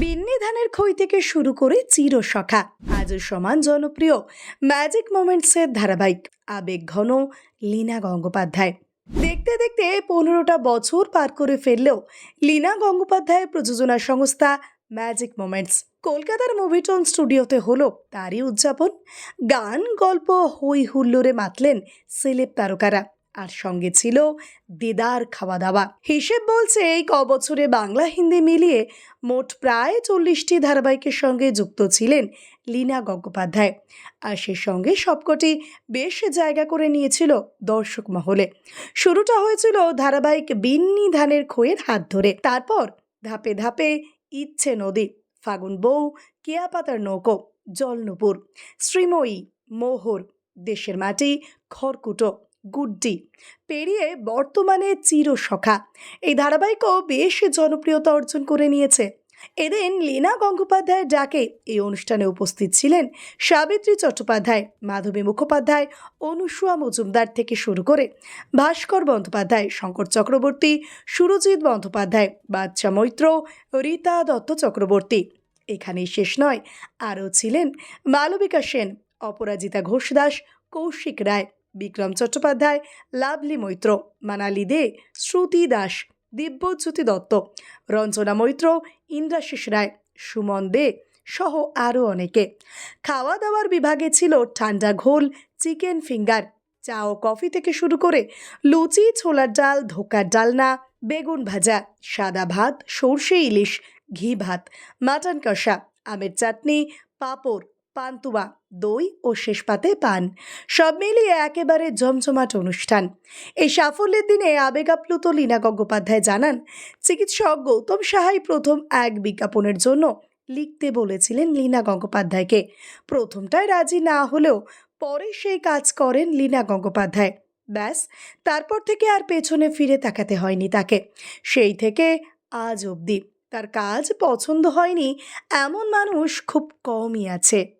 বিন্নি ধানের খই থেকে শুরু করে চিরসখা আজও সমান জনপ্রিয় ম্যাজিক মোমেন্টসের ধারাবাহিক আবেগ ঘন লীনা গঙ্গোপাধ্যায়। দেখতে দেখতে পনেরোটা বছর পার করে ফেললেও লীনা গঙ্গোপাধ্যায়ের প্রযোজনা সংস্থা ম্যাজিক মোমেন্টস কলকাতার মুভিটন স্টুডিওতে হলো তারই উদযাপন। গান, গল্প, হই হুল্লোড়ে মাতলেন সেলেব তারকারা। আর সঙ্গে ছিল দেদার খাওয়া দাওয়া হিসেব বলছে এই ক বছরে বাংলা, হিন্দি মিলিয়ে মোট প্রায় চল্লিশটি ধারাবাহিকের সঙ্গে যুক্ত ছিলেন লীনা গঙ্গোপাধ্যায়। আর সে সঙ্গে সবকটি বেশ জায়গা করে নিয়েছিল দর্শক মহলে। শুরুটা হয়েছিল ধারাবাহিক বিন্নি ধানের খোয়ের হাত ধরে। তারপর ধাপে ধাপে ইচ্ছে নদী, ফাগুন বউ কেয়াপাতার নৌকো, জলনুপুর, শ্রীময়ী, মোহর, দেশের মাটি, খড়কুটো গুড্ডি। পেরিয়ে বর্তমানে চিরসখা। এই ধারাবাহিকও বেশ জনপ্রিয়তা অর্জন করে নিয়েছে। এদিন লীনা গঙ্গোপাধ্যায়ের ডাকে এই অনুষ্ঠানে উপস্থিত ছিলেন সাবিত্রী চট্টোপাধ্যায়, মাধবী মুখোপাধ্যায়, অনুসুয়া মজুমদার থেকে শুরু করে ভাস্কর বন্দ্যোপাধ্যায়, শঙ্কর চক্রবর্তী, সুরজিৎ বন্দ্যোপাধ্যায় বাচ্চা মৈত্র, রীতা দত্ত চক্রবর্তী। এখানেই শেষ নয়। আরও ছিলেন মালবিকা সেন, অপরাজিতা ঘোষ দাস, কৌশিক রায়। বিক্রম চট্টোপাধ্যায়, লাভলি মৈত্র, মানালি দে, শ্রুতি দাস, দিব্যজ্যোতি দত্ত, রঞ্জনা মৈত্র, ইন্দ্রাশিস রায়, সুমন দে সহ আরও অনেকে। খাওয়া দাওয়ার বিভাগে ছিল ঠান্ডা ঘোল, চিকেন ফিঙ্গার, চা ও কফি থেকে শুরু করে লুচি, ছোলার ডাল, ধোকার ডালনা, বেগুন ভাজা, সাদা ভাত, সর্ষে ইলিশ, ঘি ভাত, মাটন কষা, আমের চাটনি, পাঁপড় পান্তুয়া দই ও শেষ পাতে পান। সব মিলিয়ে একেবারে জমজমাট অনুষ্ঠান। এই সাফল্যের দিনে আবেগাপ্লুত লীনা গঙ্গোপাধ্যায় জানান, চিকিৎসক গৌতম সাহাই প্রথম এক বিজ্ঞাপনের জন্য লিখতে বলেছিলেন লীনা গঙ্গোপাধ্যায়কে। প্রথমটায় রাজি না হলেও পরে সেই কাজ করেন লীনা গঙ্গোপাধ্যায়। ব্যাস, তারপর থেকে আর পেছনে ফিরে তাকাতে হয়নি তাকে। সেই থেকে আজ অবধি তার কাজ পছন্দ হয়নি এমন মানুষ খুব কমই আছে।